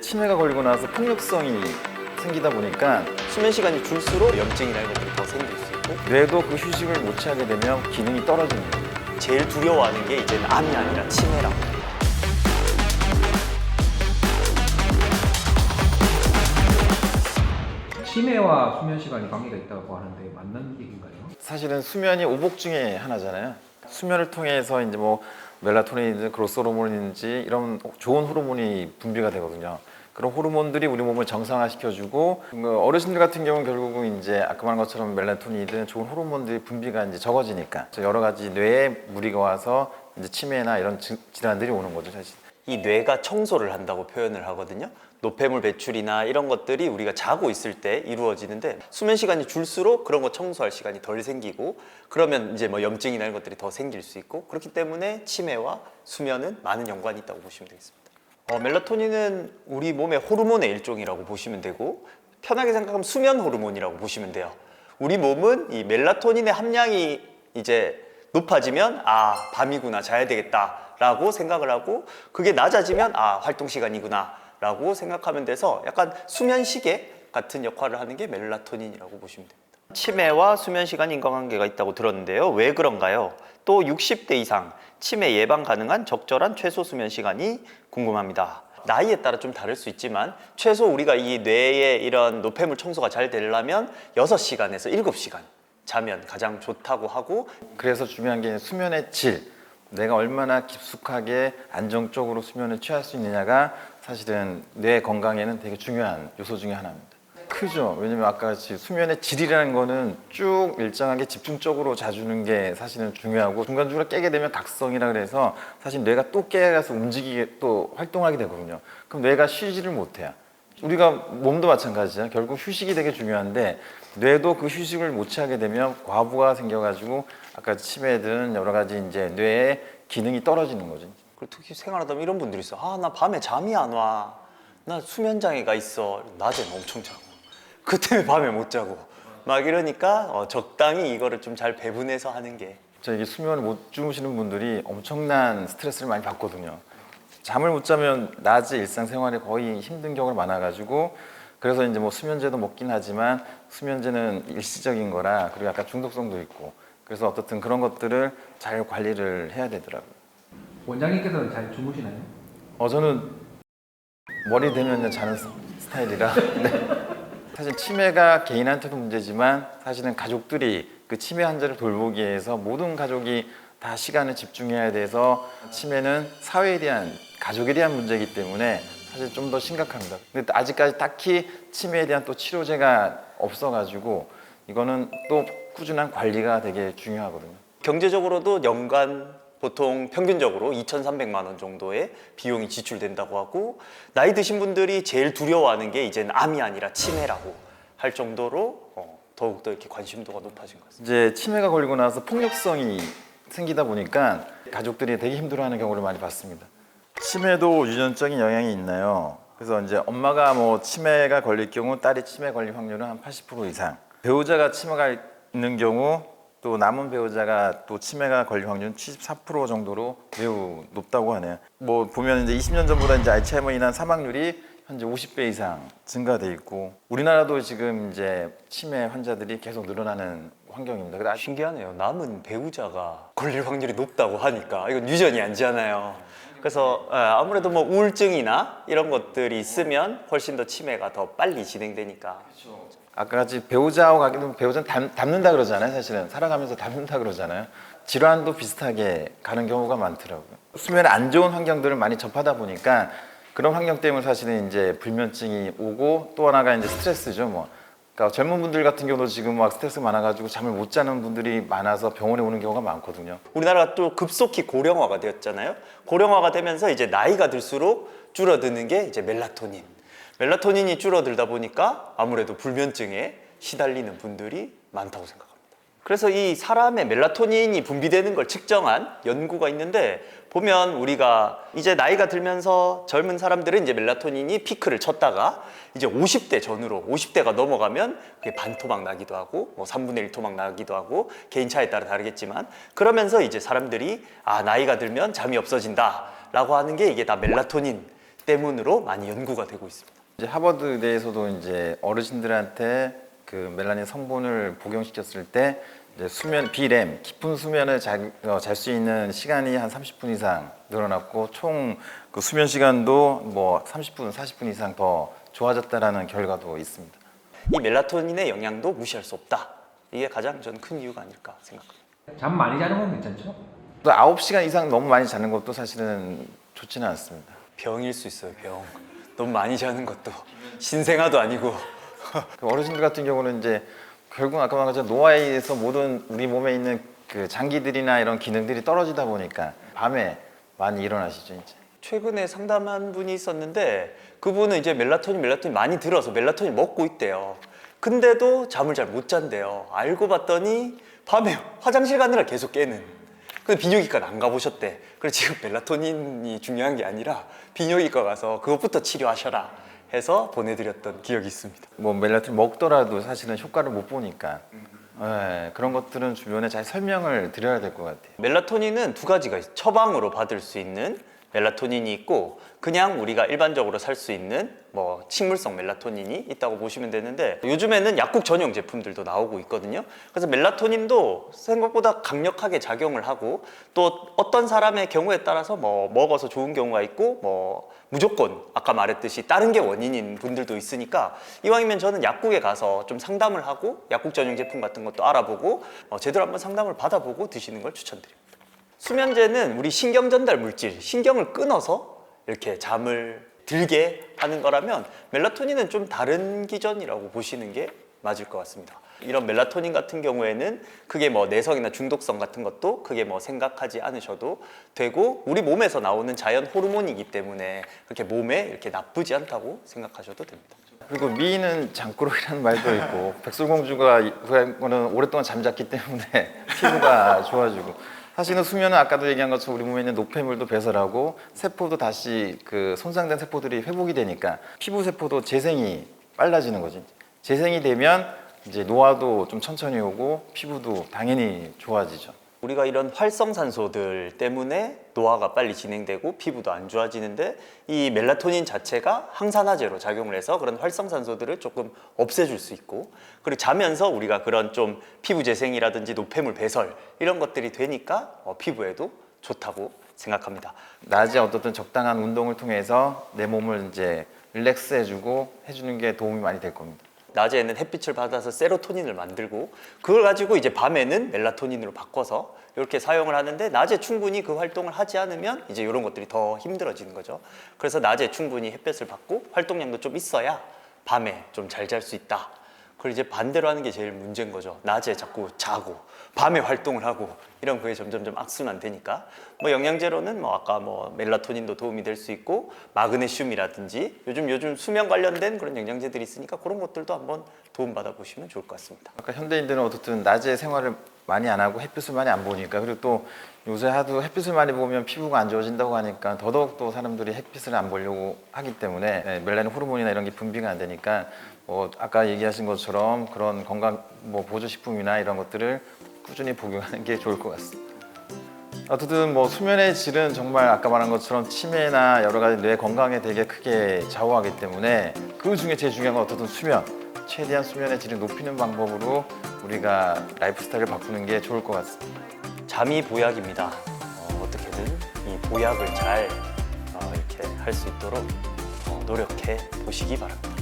치매가 걸리고 나서 폭력성이 생기다 보니까 수면 시간이 줄수록 염증이나 이런 것들이 더 생길 수 있고 뇌도 그 휴식을 못 취하게 되면 기능이 떨어지는 거예요. 제일 두려워하는 게 이제 암이 아니라 치매라고. 치매와 수면 시간이 관계가 있다고 하는데 맞는 얘기인가요? 사실은 수면이 오복 중에 하나잖아요. 수면을 통해서 이제 뭐 멜라토닌이든 그로스 호르몬인지 이런 좋은 호르몬이 분비가 되거든요. 그런 호르몬들이 우리 몸을 정상화시켜주고 그 어르신들 같은 경우는 결국은 이제 아까 말한 것처럼 멜라토닌이든 좋은 호르몬들이 분비가 이제 적어지니까 여러 가지 뇌에 무리가 와서 이제 치매나 이런 질- 질환들이 오는 거죠 사실. 이 뇌가 청소를 한다고 표현을 하거든요. 노폐물 배출이나 이런 것들이 우리가 자고 있을 때 이루어지는데 수면 시간이 줄수록 그런 거 청소할 시간이 덜 생기고 그러면 이제 뭐 염증이나 이런 것들이 더 생길 수 있고 그렇기 때문에 치매와 수면은 많은 연관이 있다고 보시면 되겠습니다. 어, 멜라토닌은 우리 몸의 호르몬의 일종이라고 보시면 되고 편하게 생각하면 수면 호르몬이라고 보시면 돼요. 우리 몸은 이 멜라토닌의 함량이 이제 높아지면 아 밤이구나 자야 되겠다라고 생각을 하고 그게 낮아지면 아 활동 시간이구나 라고 생각하면 돼서 약간 수면 시계 같은 역할을 하는 게 멜라토닌이라고 보시면 됩니다. 치매와 수면 시간 인과관계가 있다고 들었는데요. 왜 그런가요? 또 60대 이상 치매 예방 가능한 적절한 최소 수면 시간이 궁금합니다. 나이에 따라 좀 다를 수 있지만 최소 우리가 이 뇌의 이런 노폐물 청소가 잘 되려면 6시간에서 7시간 자면 가장 좋다고 하고 그래서 중요한 게 수면의 질. 내가 얼마나 깊숙하게 안정적으로 수면을 취할 수 있느냐가 사실은 뇌 건강에는 되게 중요한 요소 중에 하나입니다. 크죠. 왜냐면 아까 수면의 질이라는 거는 쭉 일정하게 집중적으로 자주는 게 사실은 중요하고 중간중간 깨게 되면 각성이라 그래서 사실 뇌가 또 깨가서 움직이게 또 활동하게 되거든요. 그럼 뇌가 쉬지를 못해요. 우리가 몸도 마찬가지야. 결국 휴식이 되게 중요한데 뇌도 그 휴식을 못 취하게 되면 과부가 생겨가지고 아까 치매든 여러 가지 이제 뇌의 기능이 떨어지는 거죠. 그리고 특히 생활하다 보면 이런 분들이 있어. 아, 나 밤에 잠이 안 와. 나 수면 장애가 있어. 낮에는 엄청 자고. 그 때문에 밤에 못 자고. 막 이러니까 어, 적당히 이거를 좀 잘 배분해서 하는 게 저 이게 수면을 못 주무시는 분들이 엄청난 스트레스를 많이 받거든요. 잠을 못 자면 낮에 일상생활에 거의 힘든 경우가 많아가지고 그래서 이제 뭐 수면제도 먹긴 하지만 수면제는 일시적인 거라 그리고 약간 중독성도 있고 그래서 어떻든 그런 것들을 잘 관리를 해야 되더라고요. 원장님께서는 잘 주무시나요? 어 저는 머리 대면 자는 스- 스타일이라 네. 사실 치매가 개인한테도 문제지만 사실은 가족들이 그 치매 환자를 돌보기 위해서 모든 가족이 다 시간을 집중해야 돼서 치매는 사회에 대한 가족에 대한 문제이기 때문에 사실 좀 더 심각합니다. 근데 아직까지 딱히 치매에 대한 또 치료제가 없어가지고 이거는 또 꾸준한 관리가 되게 중요하거든요. 경제적으로도 연간 보통 평균적으로 2,300만 원 정도의 비용이 지출된다고 하고 나이 드신 분들이 제일 두려워하는 게 이제는 암이 아니라 치매라고 할 정도로 어, 더욱더 이렇게 관심도가 높아진 것 같습니다. 이제 치매가 걸리고 나서 폭력성이 생기다 보니까 가족들이 되게 힘들어하는 경우를 많이 봤습니다. 치매도 유전적인 영향이 있나요? 그래서 이제 엄마가 뭐 치매가 걸릴 경우 딸이 치매 걸릴 확률은 한 80% 이상. 배우자가 치매가 있는 경우 또 남은 배우자가 또 치매가 걸릴 확률은 74% 정도로 매우 높다고 하네요. 뭐 보면 이제 20년 전보다 이제 알츠하이머 인한 사망률이 현재 50배 이상 증가돼 있고 우리나라도 지금 이제 치매 환자들이 계속 늘어나는 환경입니다. 아직 신기하네요. 남은 배우자가 걸릴 확률이 높다고 하니까 이건 유전이 아니잖아요. 그래서 예, 아무래도 뭐 우울증이나 이런 것들이 있으면 훨씬 더 치매가 더 빨리 진행되니까 아까 같이 배우자하고 되면 배우자는 닮, 닮는다 그러잖아요. 사실은 살아가면서 닮는다 그러잖아요. 질환도 비슷하게 가는 경우가 많더라고요. 수면에 안 좋은 환경들을 많이 접하다 보니까 그런 환경 때문에 사실은 이제 불면증이 오고 또 하나가 이제 스트레스죠. 뭐. 그러니까 젊은 분들 같은 경우도 지금 막 스트레스 많아가지고 잠을 못 자는 분들이 많아서 병원에 오는 경우가 많거든요. 우리나라가 또 급속히 고령화가 되었잖아요. 고령화가 되면서 이제 나이가 들수록 줄어드는 게 이제 멜라토닌. 멜라토닌이 줄어들다 보니까 아무래도 불면증에 시달리는 분들이 많다고 생각합니다. 그래서 이 사람의 멜라토닌이 분비되는 걸 측정한 연구가 있는데 보면 우리가 이제 나이가 들면서 젊은 사람들은 이제 멜라토닌이 피크를 쳤다가 이제 50대 전후로 50대가 넘어가면 그게 반 토막 나기도 하고 뭐 3분의 1 토막 나기도 하고 개인 차에 따라 다르겠지만 그러면서 이제 사람들이 아 나이가 들면 잠이 없어진다라고 하는 게 이게 다 멜라토닌 때문으로 많이 연구가 되고 있습니다. 이제 하버드 의대에서도 이제 어르신들한테 그 멜라닌 성분을 복용시켰을 때 이제 수면 비렘 깊은 수면을 잘수 있는 시간이 한 30분 이상 늘어났고 총 그 수면 시간도 뭐 30분, 40분 이상 더 좋아졌다라는 결과도 있습니다. 이 멜라토닌의 영향도 무시할 수 없다. 이게 가장 전큰 이유가 아닐까 생각합니다. 잠 많이 자는 건 괜찮죠? 또 9시간 이상 너무 많이 자는 것도 사실은 좋지는 않습니다. 병일 수 있어요, 병. 너무 많이 자는 것도 신생아도 아니고 그 어르신들 같은 경우는 이제 결국 아까 말한 것처럼 노화에서 모든 우리 몸에 있는 그 장기들이나 이런 기능들이 떨어지다 보니까 밤에 많이 일어나시죠 이제. 최근에 상담한 분이 있었는데 그분은 이제 멜라토닌 멜라토닌 많이 들어서 멜라토닌 먹고 있대요. 근데도 잠을 잘 못 잔대요. 알고 봤더니 밤에 화장실 가느라 계속 깨는. 근데 비뇨기과는 안 가보셨대. 그래서 지금 멜라토닌이 중요한 게 아니라 비뇨기과 가서 그것부터 치료하셔라 해서 보내드렸던 기억이 있습니다. 뭐 멜라토닌 먹더라도 사실은 효과를 못 보니까 예, 그런 것들은 주변에 잘 설명을 드려야 될 것 같아요. 멜라토닌은 두 가지가 있어요. 처방으로 받을 수 있는 멜라토닌이 있고 그냥 우리가 일반적으로 살 수 있는 뭐 식물성 멜라토닌이 있다고 보시면 되는데 요즘에는 약국 전용 제품들도 나오고 있거든요. 그래서 멜라토닌도 생각보다 강력하게 작용을 하고 또 어떤 사람의 경우에 따라서 뭐 먹어서 좋은 경우가 있고 뭐 무조건 아까 말했듯이 다른 게 원인인 분들도 있으니까 이왕이면 저는 약국에 가서 좀 상담을 하고 약국 전용 제품 같은 것도 알아보고 어, 제대로 한번 상담을 받아보고 드시는 걸 추천드립니다. 수면제는 우리 신경 전달 물질, 신경을 끊어서 이렇게 잠을 들게 하는 거라면 멜라토닌은 좀 다른 기전이라고 보시는 게 맞을 것 같습니다. 이런 멜라토닌 같은 경우에는 그게 뭐 내성이나 중독성 같은 것도 크게 뭐 생각하지 않으셔도 되고 우리 몸에서 나오는 자연 호르몬이기 때문에 그렇게 몸에 이렇게 나쁘지 않다고 생각하셔도 됩니다. 그리고 미인은 장꾸러기라는 말도 있고 백설공주가 그거는 오랫동안 잠잤기 때문에 피부가 좋아지고 사실은 수면은 아까도 얘기한 것처럼 우리 몸에 있는 노폐물도 배설하고 세포도 다시 그 손상된 세포들이 회복이 되니까 피부 세포도 재생이 빨라지는 거지. 재생이 되면 이제 노화도 좀 천천히 오고 피부도 당연히 좋아지죠. 우리가 이런 활성산소들 때문에 노화가 빨리 진행되고 피부도 안 좋아지는데 이 멜라토닌 자체가 항산화제로 작용을 해서 그런 활성산소들을 조금 없애줄 수 있고 그리고 자면서 우리가 그런 좀 피부 재생이라든지 노폐물 배설 이런 것들이 되니까 어, 피부에도 좋다고 생각합니다. 낮에 어떻든 적당한 운동을 통해서 내 몸을 이제 릴렉스 해주고 해주는 게 도움이 많이 될 겁니다. 낮에는 햇빛을 받아서 세로토닌을 만들고 그걸 가지고 이제 밤에는 멜라토닌으로 바꿔서 이렇게 사용을 하는데 낮에 충분히 그 활동을 하지 않으면 이제 이런 것들이 더 힘들어지는 거죠. 그래서 낮에 충분히 햇볕을 받고 활동량도 좀 있어야 밤에 좀 잘 잘 수 있다. 그걸 이제 반대로 하는 게 제일 문제인 거죠. 낮에 자꾸 자고 밤에 활동을 하고 이런 그게 점점점 악순환 되니까 뭐 영양제로는 뭐 아까 뭐 멜라토닌도 도움이 될 수 있고 마그네슘이라든지 요즘 요즘 수면 관련된 그런 영양제들이 있으니까 그런 것들도 한번 도움 받아 보시면 좋을 것 같습니다. 아까 현대인들은 어떻든 낮에 생활을 많이 안 하고 햇빛을 많이 안 보니까 그리고 또 요새 하도 햇빛을 많이 보면 피부가 안 좋아진다고 하니까 더더욱 또 사람들이 햇빛을 안 보려고 하기 때문에 네, 멜라닌 호르몬이나 이런 게 분비가 안 되니까 뭐 아까 얘기하신 것처럼 그런 건강 뭐 보조 식품이나 이런 것들을 꾸준히 복용하는 게 좋을 것 같습니다. 어쨌든 뭐 수면의 질은 정말 아까 말한 것처럼 치매나 여러 가지 뇌 건강에 되게 크게 좌우하기 때문에 그 중에 제일 중요한 건 어쨌든 수면. 최대한 수면의 질을 높이는 방법으로 우리가 라이프 스타일을 바꾸는 게 좋을 것 같습니다. 잠이 보약입니다. 어, 떻게든이 보약을 잘 어, 이렇게 할 수 있도록 어, 노력해 보시기 바랍니다.